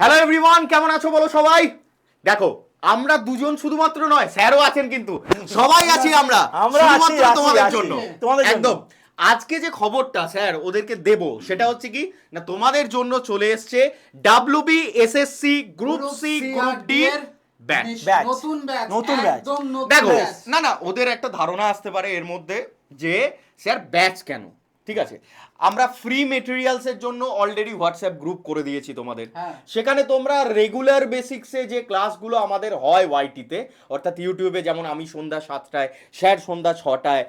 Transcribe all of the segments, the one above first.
Hello everyone কেমন আছো বলো সবাই? দেখো আমরা দুজন শুধুমাত্র নয় স্যারও আছেন কিন্তু। সবাই আছি আমরা আমরা শুধুমাত্র তোমাদের জন্য। তোমাদের জন্য। একদম। আজকে যে খবরটা স্যার ওদেরকে দেব সেটা হচ্ছে কি না তোমাদের জন্য চলে এসছে WB SSC group C group D batch নতুন ব্যাচ নতুন batch। একদম নতুন দেখো ব্যাচ না না ওদের একটা ধারণা আসতে পারে এর মধ্যে যে স্যার ব্যাচ কেন? ঠিক আছে আমরা ফ্রি মেটেরিয়ালস এর জন্য অলরেডি হোয়াটসঅ্যাপ গ্রুপ করে দিয়েছি তোমাদের হ্যাঁ। সেখানে তোমরা রেগুলার বেসিক্সে যে ক্লাসগুলো আমাদের হয় ওয়াইটিতে অর্থাৎ ইউটিউবে যেমন আমি সন্ধ্যা সাতটায় স্যার সন্ধ্যা ছটায়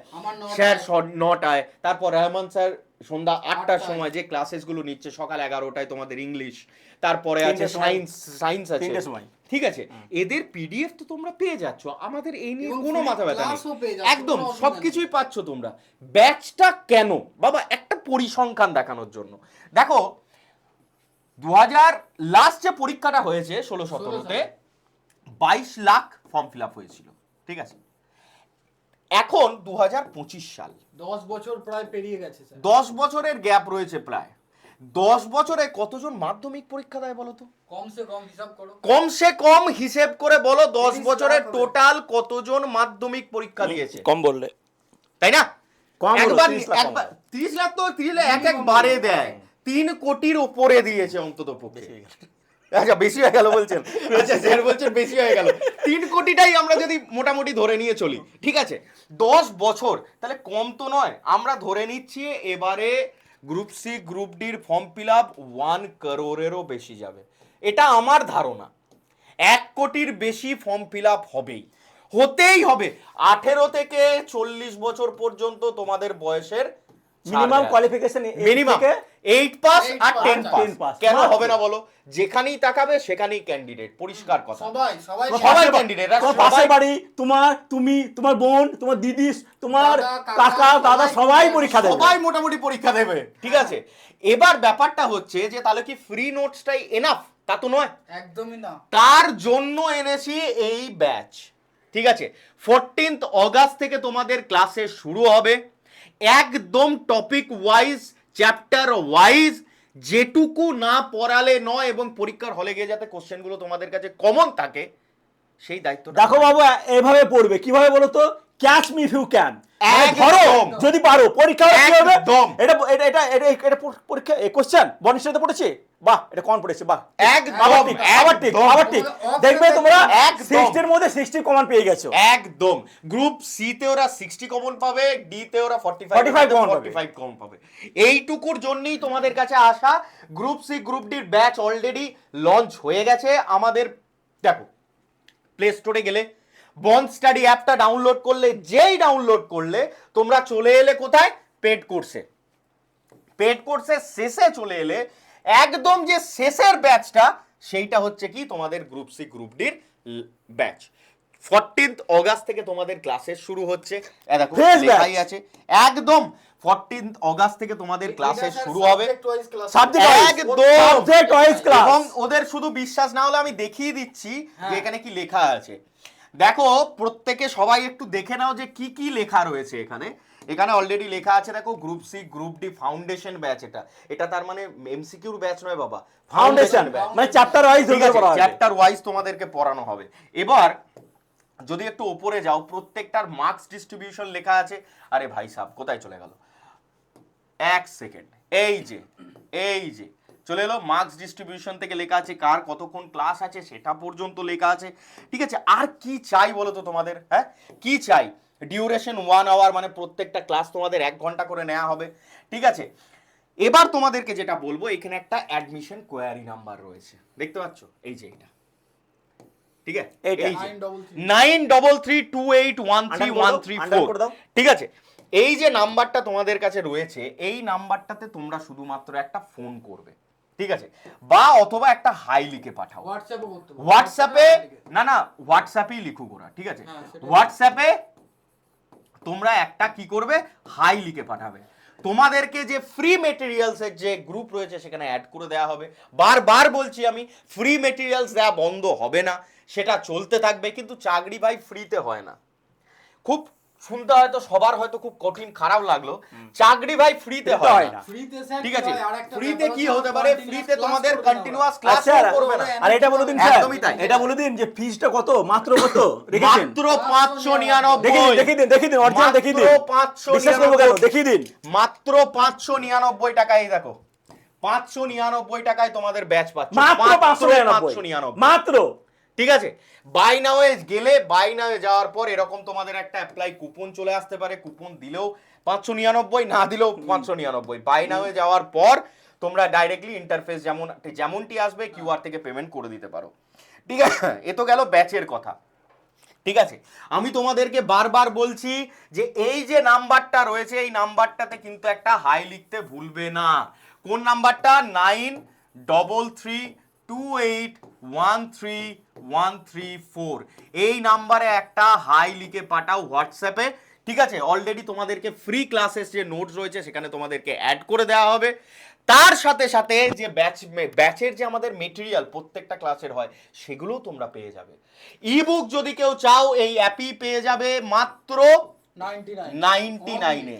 স্যার নটায় তারপর রহমান স্যার সন্ধ্যা আটটার সময় যে ক্লাসেসগুলো নিচ্ছে সকাল এগারোটায় তোমাদের ইংলিশ তারপরে আছে। সায়েন্স সায়েন্স আছে। ঠিক আছে? এদের পিডিএফ তো তোমরা পেয়ে যাচ্ছ। আমাদের এই নিয়ে কোনো মাথা ব্যথা নেই। একদম সবকিছুই পাচ্ছ তোমরা। ব্যাচটা কেন? বাবা একটা পরিসংখ্যান দেখানোর জন্য। দেখো দু হাজার লাস্ট যে পরীক্ষাটা হয়েছে ষোলো সতেরোতে বাইশ লাখ ফর্ম ফিল আপ হয়েছিল। ঠিক আছে? এখন দু হাজার পঁচিশ সাল। দশ বছর প্রায় পেরিয়ে গেছে দশ বছরের গ্যাপ রয়েছে প্রায়। দশ বছরে কতজন মাধ্যমিক পরীক্ষা দেয় বলো তো? কমসে কম হিসাব করো। কমসে কম হিসেব করে বলো দশ বছরে টোটাল কতজন মাধ্যমিক পরীক্ষা দিয়েছে? কম বললে। তাই না? একবার 30 লাখ একবার তিরিশ লাখ তো তিরিশ লাখ এক একবারে দেয়। তিন কোটির উপরে দিয়েছে অন্তত পক্ষে। আচ্ছা বেশি হয়ে গেল বলছেন। আচ্ছা স্যার বলছেন বেশি হয়ে গেল। তিন কোটিটাই আমরা যদি মোটামুটি ধরে নিয়ে চলি ঠিক আছে? দশ বছর তাহলে কম তো নয়। আমরা ধরে নিচ্ছি এবারে গ্রুপ সি গ্রুপ ডির ফর্ম ফিল আপ ওয়ান করোড়েরও বেশি যাবে। এটা আমার ধারণা। এক কোটির বেশি ফর্ম ফিল আপ হবেই। হতেই হবে। আঠেরো থেকে চল্লিশ বছর পর্যন্ত তোমাদের বয়সের minimum qualification minimum eight pass আর pass, টেন ten পাস কেন হবে না বলো? যেখানেই তাকাবে সেখানেই ক্যান্ডিডেট পরিষ্কার কথা। সবাই সবাই সবাই আর তোমার পাশের বাড়ি তোমার তুমি তোমার বোন তোমার দিদি তোমার কাকা, দাদা সবাই সবাই পরীক্ষা দেবে। সবাই মোটামুটি পরীক্ষা দেবে। ঠিক আছে। এবার ব্যাপারটা হচ্ছে যে তাহলে কি ফ্রি নোটসটাই এনাফ তা তো নয়। একদমই না। তার জন্য এনেছি এই ব্যাচ ঠিক আছে। ফোরটিন্থ অগাস্ট থেকে তোমাদের ক্লাসে শুরু হবে। একদম টপিক ওয়াইজ চ্যাপ্টার ওয়াইজ যেটুকু না পড়ালে নয় এবং পরীক্ষার হলে গিয়ে যাতে কোশ্চেনগুলো তোমাদের কাছে কমন থাকে সেই দায়িত্ব দেখো বাবু এভাবে পড়বে। কীভাবে বলো তো? Catch me if you can. ধরো যদি পারো পরীক্ষা কি হবে? এটা এটা এটা এটা পরীক্ষা কোশ্চেন সাথে পড়েছি? বাহ এটা কোন পড়েছে বাহ। একদম, আবার ঠিক আবার ঠিক আবার ঠিক। দেখবে তোমরা। সিক্সটির মধ্যে সিক্সটি কমান পেয়ে গেছো। একদম। গ্রুপ সি তে ওরা সিক্সটি কমন পাবে ডি তে ওরা ফর্টি 45 common পাবে। ফর্টি ফাইভ কমন পাবে। এইটুকুর জন্যই তোমাদের কাছে আসা গ্রুপ সি গ্রুপ ডির ব্যাচ অলরেডি লঞ্চ হয়ে গেছে। আমাদের দেখো প্লে স্টোরে গেলে বন স্টাডি অ্যাপটা ডাউনলোড করলে যেই ডাউনলোড করলে তোমরা চলে এলে কোথায়? পেড কোর্সে পেড কোর্সের শেষে চলে এলে একদম যে শেষের ব্যাচটা সেইটা হচ্ছে কি? তোমাদের গ্রুপ সি গ্রুপ ডির ব্যাচ ফোরটিন্থ অগাস্ট থেকে তোমাদের ক্লাসেস শুরু হচ্ছে। এ দেখো লেখাই আছে। একদম ফোরটিন্থ অগাস্ট থেকে তোমাদের ক্লাসেস শুরু হবে। সাবজেক্ট একদম। সাবজেক্ট ওয়াইজ ক্লাস এবং ওদের শুধু বিশ্বাস না হলে আমি দেখিয়ে দিচ্ছি যে হ্যাঁ। এখানে কি লেখা আছে। দেখো প্রত্যেকে সবাই একটু দেখে নাও যে কি কি লেখা রয়েছে এখানে। এখানে অলরেডি লেখা আছে দেখো group C group D foundation batch এটা। এটা তার মানে এমসিকিউর ব্যাচ নয় বাবা ফাউন্ডেশন মানে চ্যাপ্টার ওয়াইজ চ্যাপ্টার ওয়াইজ তোমাদেরকে পড়ানো হবে। এবার যদি একটু উপরে যাও প্রত্যেকটার মার্কস ডিস্ট্রিবিউশন লেখা আছে। আরে ভাই সাহ কোথায় চলে গেল? এক সেকেন্ড এই যে এই যে চলে এলো। মার্কস ডিস্ট্রিবিউশন থেকে লেখা আছে কার কতক্ষণ ক্লাস আছে সেটা পর্যন্ত লেখা আছে। ঠিক আছে? আর কি চাই বলো তো তোমাদের? হ্যাঁ? কি চাই? ডিউরেশন ওয়ান আওয়ার মানে প্রত্যেকটা ক্লাস তোমাদের এক ঘণ্টা করে নেওয়া হবে। ঠিক আছে? এবার তোমাদেরকে যেটা বলব এখানে একটা অ্যাডমিশন কোয়ারি নাম্বার রয়েছে। দেখতে পাচ্ছ? এই যে এটা। ঠিক আছে? এইটা। এই যে। 933 nine double three two eight one three one three under four করে দাও। ঠিক আছে? এই যে নাম্বারটা তোমাদের কাছে রয়েছে এই নাম্বারটাতে তোমরা শুধুমাত্র একটা ফোন করবে। ঠিক আছে? বা অথবা একটা হাই লিখে পাঠাও। হোয়াটসঅ্যাপে না না হোয়াটসঅ্যাপেই লিখুক ওরা ঠিক আছে? হ্যাঁ, হোয়াটসঅ্যাপে তোমরা একটা কি করবে? হাই লিখে পাঠাবে। তোমাদেরকে যে ফ্রি মেটেরিয়ালসের যে গ্রুপ রয়েছে সেখানে অ্যাড করে দেওয়া হবে। বারবার বলছি আমি ফ্রি মেটেরিয়ালস দেওয়া বন্ধ হবে না। সেটা চলতে থাকবে কিন্তু চাকরি ভাই ফ্রিতে হয় না। খুব শুনতে হয়তো সবার হয়তো খুব কঠিন খারাপ লাগল। চাকরি ভাই ফ্রিতে হয় না। না। ফ্রিতে স্যার ঠিক আছে? ফ্রিতে কি হতে পারে? ফ্রিতে তোমাদের। কন্টিনিউয়াস ক্লাস আচ্ছা করবে না। আর এটা বলে দিন স্যার। একদমই তাই। এটা বলে দিন যে ফিজটা কত? মাত্র কত? রেখেছেন মাত্র পাঁচশো নিরানব্বই। দেখিয়ে দিন দেখিয়ে দিন দেখিয়ে দিন অরিজিনাল দেখিয়ে দিন। মাত্র 599 বিশ্বাস করব কেন? দেখিয়ে দিন। মাত্র পাঁচশো নিরানব্বই টাকায় এই দেখো। পাঁচশো নিরানব্বই টাকায় তোমাদের ব্যাচ পাচ্ছ। মাত্র পাঁচশো নিরানব্বই। মাত্র। ঠিক আছে? বাই নাওয়ে গেলে বাই নাওয়ে যাওয়ার পর এরকম তোমাদের একটা অ্যাপ্লাই কুপন চলে আসতে পারে। কুপন দিলেও পাঁচশো নিরানব্বই না দিলেও পাঁচশো নিরানব্বই। বাই নাওয়ে যাওয়ার পর তোমরা ডাইরেক্টলি ইন্টারফেস যেমন যেমনটি আসবে কিউআর থেকে পেমেন্ট করে দিতে পারো। ঠিক আছে? এ তো গেল ব্যাচের কথা। ঠিক আছে? আমি তোমাদেরকে বারবার বলছি যে এই যে নাম্বারটা রয়েছে এই নাম্বারটাতে কিন্তু একটা হাই লিখতে ভুলবে না। কোন নাম্বারটা? Nine double three two eight one three one three four এই নাম্বারে একটা হাই লিখে পাঠাও হোয়াটসঅ্যাপে ঠিক আছে অলরেডি তোমাদেরকে ফ্রি ক্লাসেস যে নোটস রয়েছে সেখানে তোমাদেরকে অ্যাড করে দেওয়া হবে তার সাথে সাথে যে ব্যাচ ব্যাচের যে আমাদের মেটেরিয়াল প্রত্যেকটা ক্লাসের হয় সেগুলোও তোমরা পেয়ে যাবে ইবুক যদি কেউ চাও এই অ্যাপই পেয়ে যাবে মাত্র নাইনটি নাইনে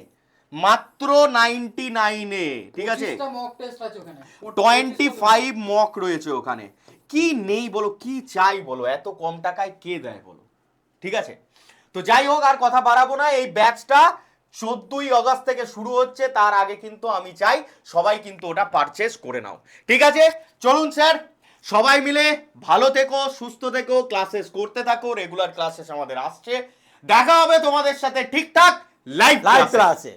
মাত্র নাইনটি নাইনে ঠিক আছে। টোয়েন্টি ফাইভ মক রয়েছে ওখানে কি নেই বলো কি চাই বলো এত কম টাকায় কে দেয় বলো? ঠিক আছে? তো যাই হোক আর কথা বাড়াবো না এই ব্যাচটা চোদ্দই অগস্ট থেকে শুরু হচ্ছে তার আগে কিন্তু আমি চাই সবাই কিন্তু ওটা পারচেস করে নাও। ঠিক আছে? চলুন স্যার সবাই মিলে ভালো থেকো সুস্থ থেকো ক্লাসেস করতে থাকো রেগুলার ক্লাসেস আমাদের আসছে। দেখা হবে তোমাদের সাথে ঠিকঠাক লাইভ লাইভ ক্লাসে